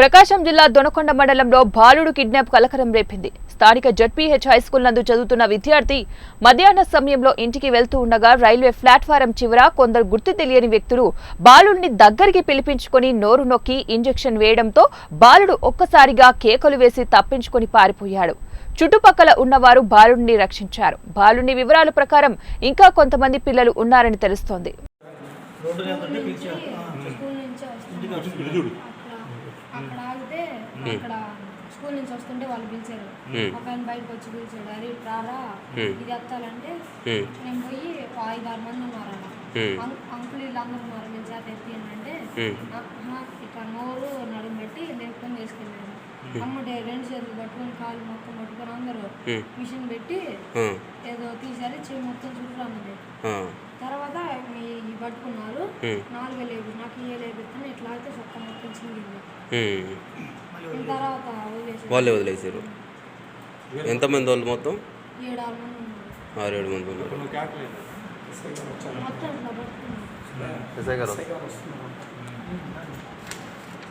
ప్రకాశం జిల్లా దొనకొండ మండలంలో బాలుడు కిడ్నాప్ కలకరం రేపింది. స్థానిక జడ్పీహెచ్ హైస్కూల్ నందు చదువుతున్న విద్యార్థి మధ్యాహ్న సమయంలో ఇంటికి వెళ్తూ ఉండగా రైల్వే ప్లాట్ఫారం చివర కొందరు గుర్తు తెలియని వ్యక్తులు బాలుడిని దగ్గరికి పిలిపించుకొని నోరు నొక్కి ఇంజెక్షన్ వేయడంతో బాలుడు ఒక్కసారిగా కేకలు వేసి తప్పించుకొని పారిపోయాడు. చుట్టుపక్కల ఉన్నవారు బాలుడిని రక్షించారు. బాలుని వివరాల ప్రకారం ఇంకా కొంతమంది పిల్లలు ఉన్నారని తెలుస్తోంది. అక్కడ ఆగితే అక్కడ స్కూల్ నుంచి వస్తుంటే వాళ్ళు పిలిచారు. ఒక ఆయన బయటకు వచ్చి పిలిచాడు అరే రారా ఇది ఎత్తాలంటే నేను పోయి ఒక ఐదు ఆరు మంది ఉన్నారు అలా అం- అంకుల్ వీళ్ళందరూ ఉన్నారు మీ చేత ఎత్తియండి అంటే "ఆహా, ఇట్లా నోరు నడుము పెట్టి లేపుకొని తీసుకెళ్ళాను అమ్మటే రెండు చేతులు పట్టుకొని కాళ్ళు మొత్తం పట్టుకొని అందరూ మిషన్ పెట్టి ఏదో తీసారు చెయ్యి మొత్తం చుట్టూ అన్నది. తర్వాత మీ ఈ పట్టుకున్నారు నాలుగే లేబు నాకు ఏ లేబెత్తాను ఇట్లా అయితే వాళ్ళే వదిలేసారు. ఎంతమంది వాళ్ళు మొత్తం? ఏడు ఆరు మంది ఉన్నారు. ఆరేడు మంది ఉన్నారు ఎస్ఐ గారు